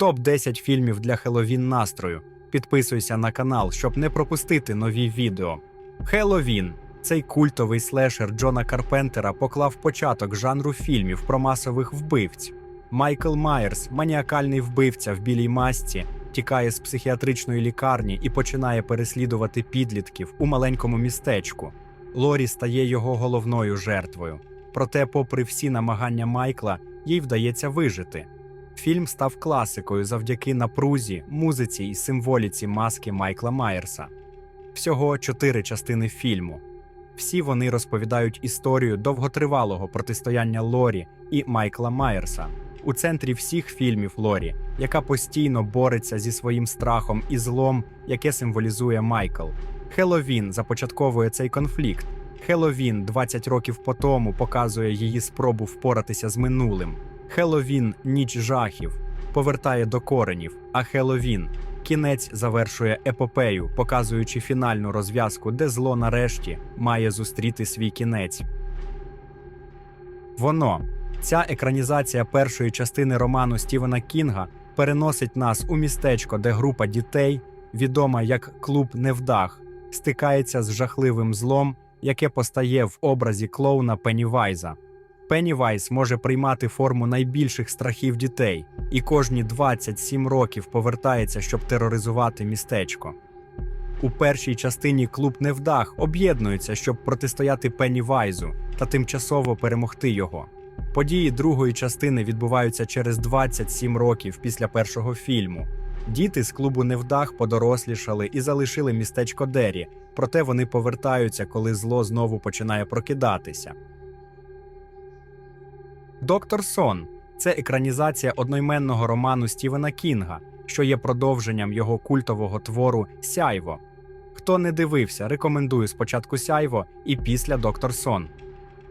Топ 10 фільмів для Хеллоуін настрою. Підписуйся на канал, щоб не пропустити нові відео. Хеллоуін цей культовий слешер Джона Карпентера поклав початок жанру фільмів про масових вбивць. Майкл Майерс, маніакальний вбивця в білій масці, тікає з психіатричної лікарні і починає переслідувати підлітків у маленькому містечку. Лорі стає його головною жертвою. Проте, попри всі намагання Майкла, їй вдається вижити. Фільм став класикою завдяки напрузі, музиці і символіці маски Майкла Майерса. Всього чотири частини фільму. Всі вони розповідають історію довготривалого протистояння Лорі і Майкла Майерса. У центрі всіх фільмів Лорі, яка постійно бореться зі своїм страхом і злом, яке символізує Майкл. Хеловін започатковує цей конфлікт. Хеловін 20 років по тому показує її спробу впоратися з минулим. Хеловін ніч жахів повертає до коренів, а Хеловін кінець завершує епопею, показуючи фінальну розв'язку, де зло нарешті має зустріти свій кінець. Воно ця екранізація першої частини роману Стівена Кінга переносить нас у містечко, де група дітей, відома як клуб Невдах, стикається з жахливим злом, яке постає в образі клоуна Пеннівайза. Пеннівайз може приймати форму найбільших страхів дітей, і кожні 27 років повертається, щоб тероризувати містечко. У першій частині клуб Невдах об'єднується, щоб протистояти Пеннівайзу та тимчасово перемогти його. Події другої частини відбуваються через 27 років після першого фільму. Діти з клубу Невдах подорослішали і залишили містечко Дері, проте вони повертаються, коли зло знову починає прокидатися. Доктор Сон це екранізація одноіменного роману Стівена Кінга, що є продовженням його культового твору Сяйво. Хто не дивився, рекомендую спочатку Сяйво і після Доктор Сон.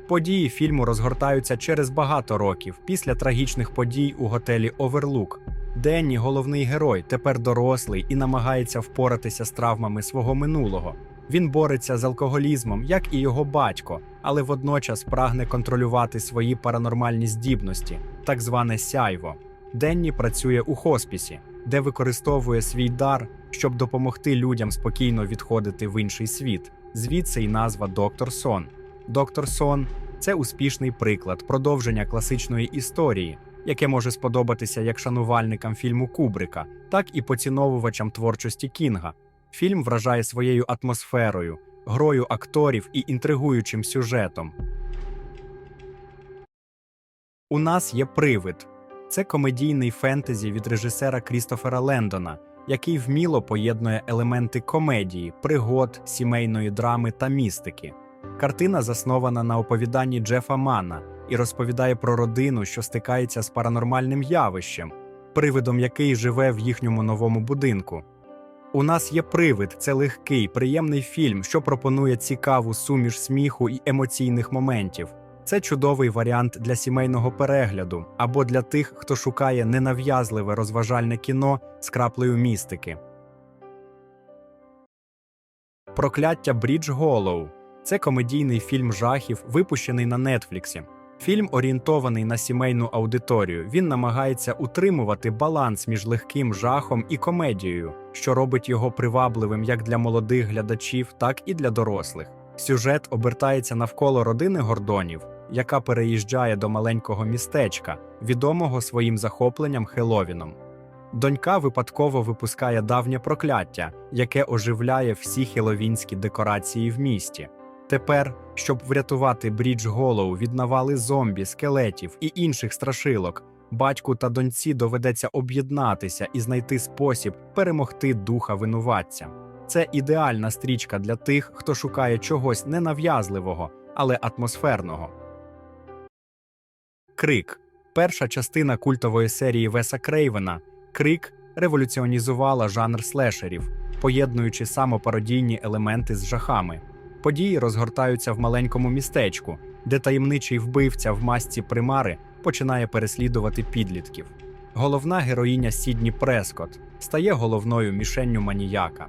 Події фільму розгортаються через багато років після трагічних подій у готелі Оверлук. Денні, головний герой, тепер дорослий і намагається впоратися з травмами свого минулого. Він бореться з алкоголізмом, як і його батько, але водночас прагне контролювати свої паранормальні здібності, так зване сяйво. Денні працює у хоспісі, де використовує свій дар, щоб допомогти людям спокійно відходити в інший світ. Звідси й назва Доктор Сон. Доктор Сон це успішний приклад продовження класичної історії, яке може сподобатися як шанувальникам фільму Кубрика, так і поціновувачам творчості Кінга. Фільм вражає своєю атмосферою, грою акторів і інтригуючим сюжетом. У нас є привид. Це комедійний фентезі від режисера Крістофера Лендона, який вміло поєднує елементи комедії, пригод, сімейної драми та містики. Картина заснована на оповіданні Джефа Мана і розповідає про родину, що стикається з паранормальним явищем, привидом який живе в їхньому новому будинку. У нас є привид, це легкий, приємний фільм, що пропонує цікаву суміш сміху і емоційних моментів. Це чудовий варіант для сімейного перегляду або для тих, хто шукає ненав'язливе розважальне кіно з краплею містики. Прокляття Брідж Голоу це комедійний фільм жахів, випущений на Нетфліксі. Фільм орієнтований на сімейну аудиторію. Він намагається утримувати баланс між легким жахом і комедією, що робить його привабливим як для молодих глядачів, так і для дорослих. Сюжет обертається навколо родини Гордонів, яка переїжджає до маленького містечка, відомого своїм захопленням Хеловіном. Донька випадково випускає давнє прокляття, яке оживляє всі хеловінські декорації в місті. Тепер, щоб врятувати Брідж Голоу від навали зомбі, скелетів і інших страшилок, батьку та доньці доведеться об'єднатися і знайти спосіб перемогти духа винуватця. Це ідеальна стрічка для тих, хто шукає чогось ненав'язливого, але атмосферного. Крик перша частина культової серії Веса Крейвена. Крик революціонізувала жанр слешерів, поєднуючи самопародійні елементи з жахами. Події розгортаються в маленькому містечку, де таємничий вбивця в масці примари починає переслідувати підлітків. Головна героїня Сідні Прескот стає головною мішенню маніяка.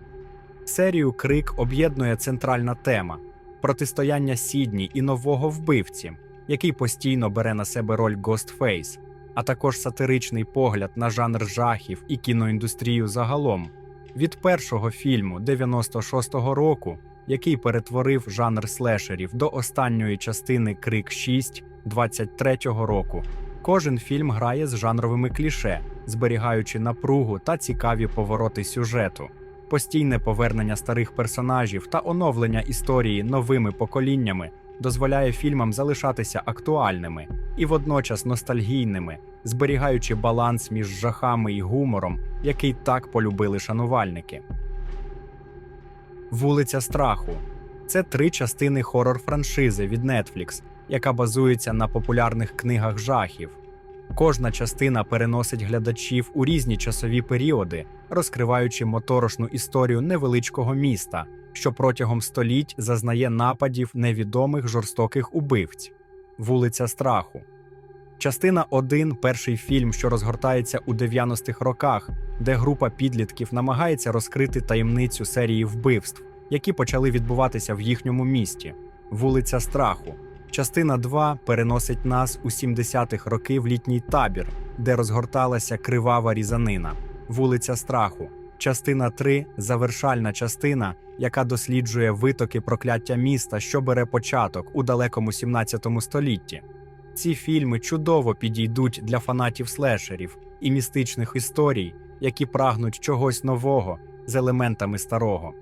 Серію Крик об'єднує центральна тема протистояння Сідні і нового вбивці, який постійно бере на себе роль Ghostface. а також сатиричний погляд на жанр жахів і кіноіндустрію загалом. Від першого фільму 96-го року, який перетворив жанр слешерів до останньої частини Крик 6 23-го року, кожен фільм грає з жанровими кліше, зберігаючи напругу та цікаві повороти сюжету. Постійне повернення старих персонажів та оновлення історії новими поколіннями дозволяє фільмам залишатися актуальними і водночас ностальгійними, зберігаючи баланс між жахами і гумором, який так полюбили шанувальники. Вулиця страху це три частини хорор-франшизи від Netflix, яка базується на популярних книгах жахів. Кожна частина переносить глядачів у різні часові періоди, розкриваючи моторошну історію невеличкого міста, що протягом століть зазнає нападів невідомих жорстоких убивць. Вулиця страху. Частина 1 – перший фільм, що розгортається у 90-х роках, де група підлітків намагається розкрити таємницю серії вбивств, які почали відбуватися в їхньому місті. Вулиця страху. Частина 2 переносить нас у 70-х роки в літній табір, де розгорталася кривава різанина. Вулиця страху. Частина 3 завершальна частина, яка досліджує витоки прокляття міста, що бере початок у далекому 17 столітті. Ці фільми чудово підійдуть для фанатів слешерів і містичних історій, які прагнуть чогось нового з елементами старого.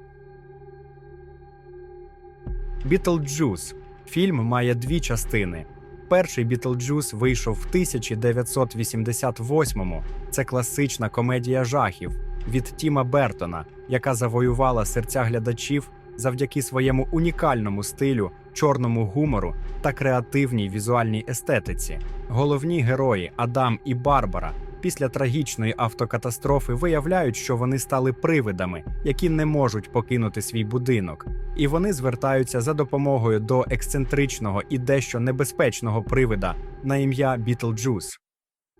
Бітлджус Фільм має дві частини. Перший Бітлджус вийшов в 1988-му. Це класична комедія жахів від Тіма Бертона, яка завоювала серця глядачів завдяки своєму унікальному стилю, чорному гумору та креативній візуальній естетиці. Головні герої Адам і Барбара після трагічної автокатастрофи виявляють, що вони стали привидами, які не можуть покинути свій будинок, і вони звертаються за допомогою до ексцентричного і дещо небезпечного привида на ім'я Бітлджус.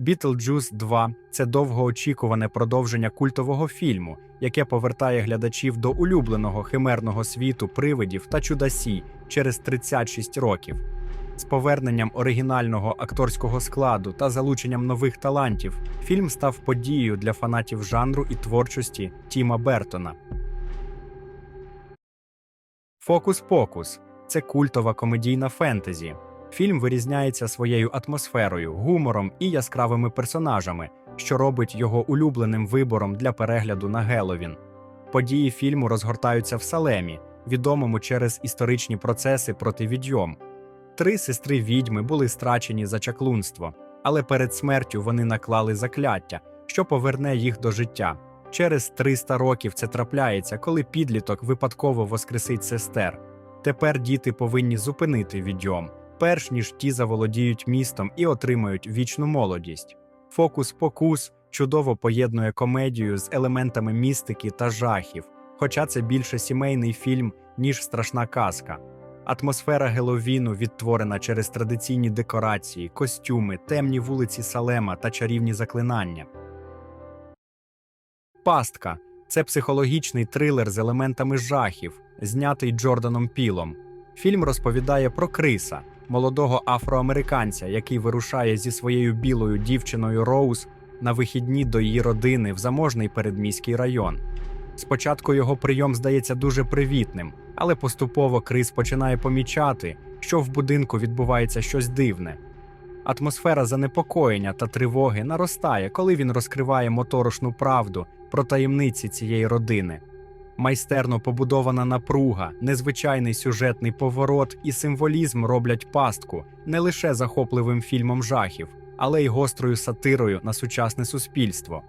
Бітлджус 2 це довгоочікуване продовження культового фільму, яке повертає глядачів до улюбленого химерного світу привидів та чудасі через 36 років. З поверненням оригінального акторського складу та залученням нових талантів фільм став подією для фанатів жанру і творчості Тіма Бертона. Фокус-покус це культова комедійна фентезі. Фільм вирізняється своєю атмосферою, гумором і яскравими персонажами, що робить його улюбленим вибором для перегляду на Геловін. Події фільму розгортаються в Салемі, відомому через історичні процеси проти відьом. Три сестри відьми були страчені за чаклунство, але перед смертю вони наклали закляття, що поверне їх до життя. Через 300 років це трапляється, коли підліток випадково воскресить сестер. Тепер діти повинні зупинити відьом, перш ніж ті заволодіють містом і отримають вічну молодість. Фокус-покус чудово поєднує комедію з елементами містики та жахів, хоча це більше сімейний фільм, ніж страшна казка. Атмосфера Геловіну відтворена через традиційні декорації, костюми, темні вулиці Салема та чарівні заклинання. Пастка це психологічний трилер з елементами жахів, знятий Джорданом Пілом. Фільм розповідає про Криса, молодого афроамериканця, який вирушає зі своєю білою дівчиною Роуз на вихідні до її родини в заможний передміський район. Спочатку його прийом здається дуже привітним, але поступово Крис починає помічати, що в будинку відбувається щось дивне. Атмосфера занепокоєння та тривоги наростає, коли він розкриває моторошну правду про таємниці цієї родини. Майстерно побудована напруга, незвичайний сюжетний поворот і символізм роблять пастку не лише захопливим фільмом жахів, але й гострою сатирою на сучасне суспільство.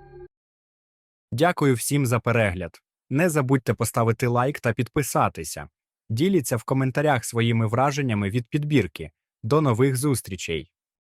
Дякую всім за перегляд. Не забудьте поставити лайк та підписатися. Діліться в коментарях своїми враженнями від підбірки. До нових зустрічей!